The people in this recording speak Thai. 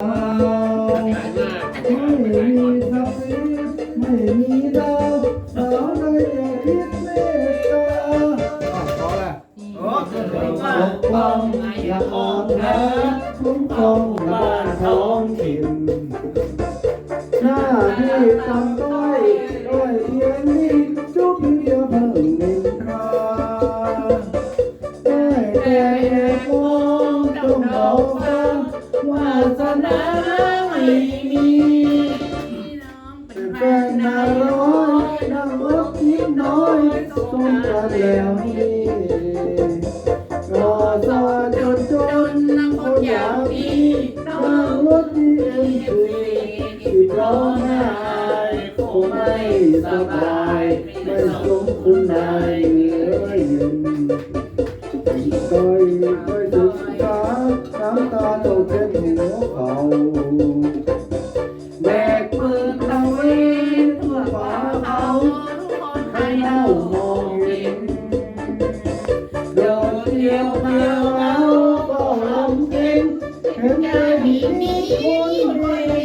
ไม่มีสักสีไม่มีดาวสาวใดจะคิดเมตตาพอแล้วโอ้ปกป้องอย่าอ่อนแอคุ้มครองบ้านท้องถิ่นหน้าที่ทำด้วยด้วยเพียงนี้จุ๊บเดียวเพิ่งนินทราด้แต่แอบมองจ้องบอกว่า วาสนาไม่มีเป็นแฟนนาร้อยนั่งรถยิ้น้อยสมกันแล้วนี่รอซาจนจนนั่งคนอย่างนี้นั่งรถยิ้มฟรีที่ร้องไห้คงไม่สบายไม่สมคุณนายเลยต้อยต้อย ให้เล่ามองเห็นโดนเดียวเดียวแล้วก็ลำเก่งเห็นแต่มีมีคน